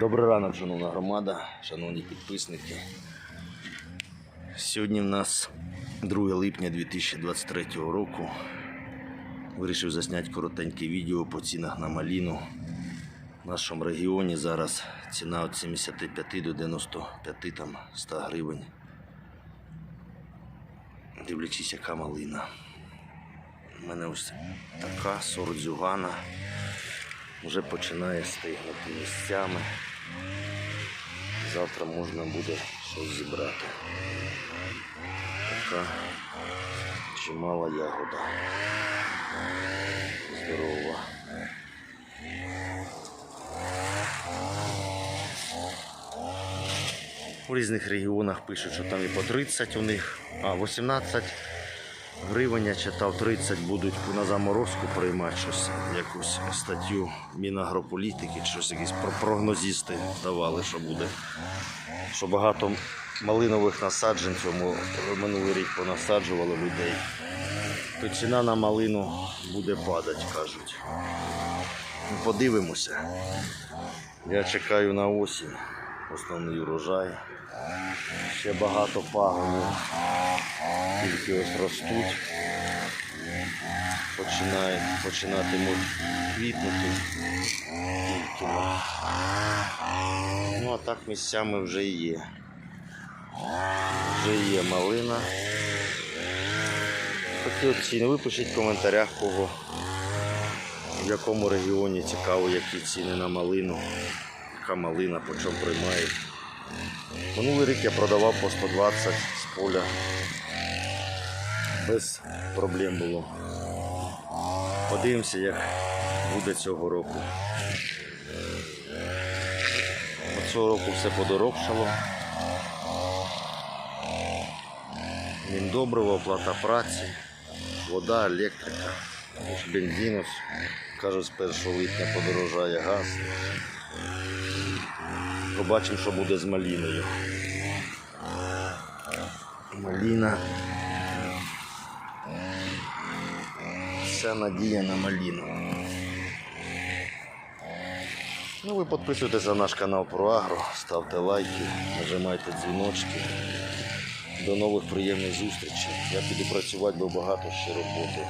Добрий ранок, шановна громада, шановні підписники. Сьогодні в нас 2 липня 2023 року. Вирішив засняти коротеньке відео по цінах на маліну. В нашому регіоні зараз ціна від 75 до 95 там 100 гривень. Дивлячись, яка малина. У мене ось така сорт зюгана. Вже починає стигнути місцями. Завтра можна буде щось зібрати. Така чимала ягода. Здорова. У різних регіонах пишуть, що там і по 30 у них, а 18 гривень я читав 30 будуть на заморозку приймати щось, якусь статтю Мінагрополітики, щось якісь про- прогнозісти давали, що буде. Що багато малинових насаджень цьому минулий рік понасаджували людей. То ціна на малину буде падати, кажуть. Ну, Подивимося. Я чекаю на осінь. Основний урожай. Ще багато пагонів. Тільки ось ростуть. Починають, починатимуть квітнути. Тільки. Ну а так місцями вже є. Вже є малина. Такі от ціни. Випишіть в коментарях, кого в якому регіоні цікаво, які ціни на малину, яка малина, по чому приймають. Минулий рік я продавав по 120 з поля. Без проблем було. Подивимося, як буде цього року. Цього року все подорожчало. Міндобриво, оплата праці, вода, електрика, ось бензин. ось. Кажуть, з 1 липня подорожає газ. Побачимо, що буде з маліною. Маліна. Вся надія на маліну. Ну, ви підписуйтесь на наш канал про Агро, ставте лайки, нажимайте дзвіночки. До нових приємних зустрічей. Я піду працювати, бо багато ще роботи.